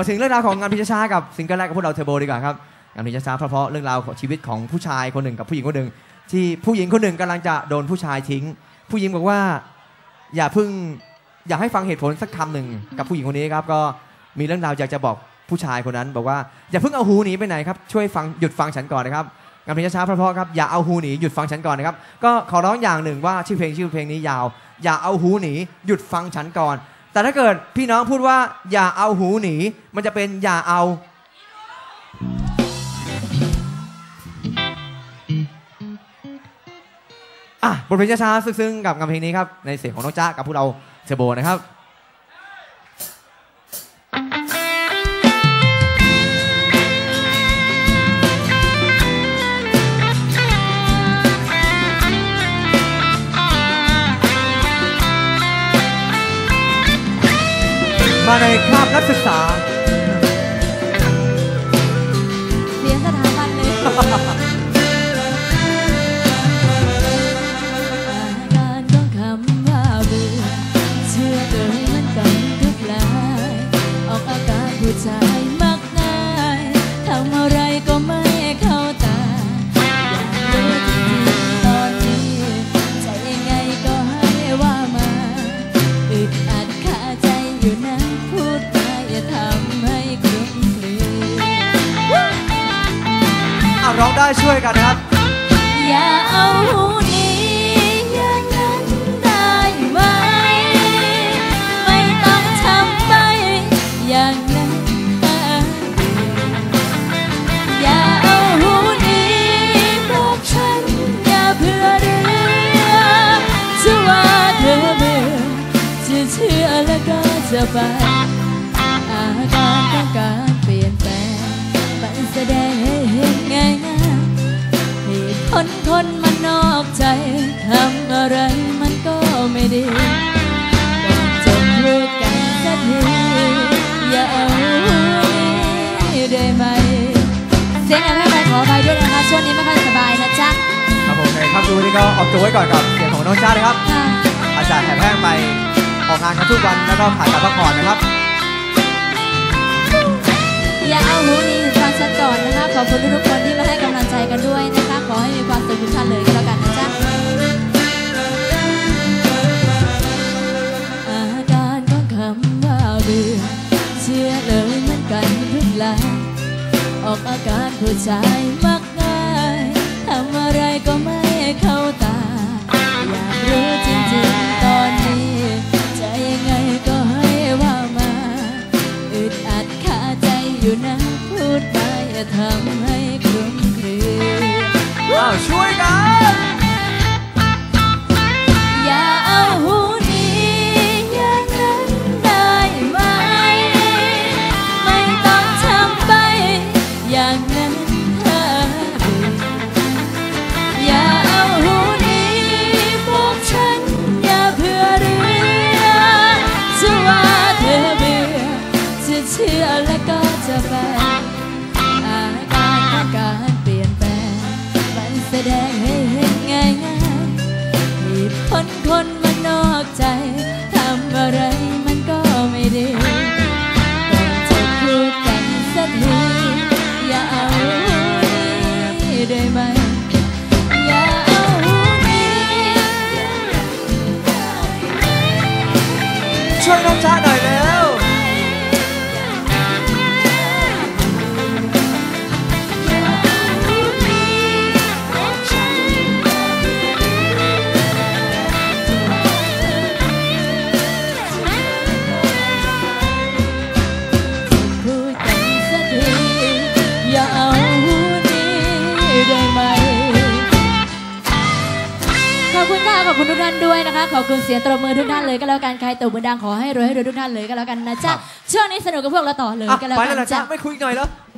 มาถึงเรื่องราวของงานพลงช้ากับซิงเกิลแรกกับพวกเราเทอร์โบดีกว่าครับงานพลงช้าเพราะเรื่องราวของชีวิตของผู้ชายคนหนึ่งกับผู้หญิงคนหนึ่งที่ผู้หญิงคนหนึ่งกำลังจะโดนผู้ชายทิ้ง ผู้หญิงบอกว่าอย่าเพิ่งอยากให้ฟังเหตุผลสักคำหนึ่งกับผู้หญิงคนนี้ครับก็มีเรื่องราวอยากจะบอกผู้ชายคนนั้น บอกว่าอย่าเพิ่งเอาหูหนีไปไหนครับช่วยฟังหยุดฟังฉันก่อนนะครับงานเพลงช้าๆเพราะๆครับอย่าเอาหูหนีหยุดฟังฉันก่อนนะครับก็ขอร้องอย่างหนึ่งว่าชื่อเพลงชื่อเพลงนี้ยาว อย่าเอาหูหนีหยุดฟังฉันก่อน แต่ถ้าเกิดพี่น้องพูดว่า อย่าเอาหูหนี มันจะเป็นอย่าเอา อะบทเพลงช้าๆซึ้งๆกับงานเพลงนี้ครับ ในเสียงของน้องจ้ากับพวกเราเทอร์โบนะครับ ในคราบนักศึกษา เรียนสถาบันเลยอาการของคำว่าเบื่อเชื่อเลยมันกันทุกลาย ออกอาการผู้ชายมักง่ายทำอะไร ร้องได้ช่วยกันครับ อย่าเอาหูนี้อย่างนั้นได้ไหม ไม่ต้องทำไปอย่างนั้นอย่าเอาหูนี้บอกฉันอย่าเพื่อเรื่องจะว่าเธอเบื่อจะเชื่อแล้วก็จะไปอาการต้องการเปลี่ยนแปลงมันแสดง เหตุผลคนมันนอกใจทำอะไรมันก็ไม่ดีต้องจบพูดกันสักทีอย่าเอานี้ได้ไหม เสียงอะไรไม่ขอไปด้วยนะคะ ช่วงนี้ไม่ค่อยสบายนะจ๊ะ ครับผมในค่ำคืนนี้ก็ออกตัวไว้ก่อนกับเสียงของน้องจ้านะครับค่ะอาจารย์แหบแห้งไปออกงานกันทุกวันแล้วก็ขาดการพักผ่อนนะครับ อย่าเอาหูนี้ฟังฉันก่อนนะคะ ขอบคุณทุกๆคนที่มาให้ก ออกอาการผู้ชายมักง่ายทำอะไรก็ไม่เข้าตา อยากรู้จริงๆตอนนี้ จะยังไงก็ให้ว่ามา อึดอัดคาใจอยู่นะพูดไปอย่าทำ ดงให้เห็นง่ายง่ายๆเหตุผลคนมันนอกใจ ทำอะไรมันก็ไม่ดีก่อนจะพูดกันสักทีอย่าเอานี้ได้ไหมอย่าเอานี้ช่วยน้องจ้าหน่อย ด้วยนะคะ ขอบคุณเสียงตบมือทุกท่านเลยก็แล้วกันใครตบมือดังขอให้รวยให้รวยทุกท่านเลยก็แล้วกันนะจ๊ะครับช่วงนี้สนุกกับพวกเราต่อเลยอะก็แล้วไปกัแล้วนเหรอจ้าจ้ะ ไม่คุยอีกหน่อยแล้ว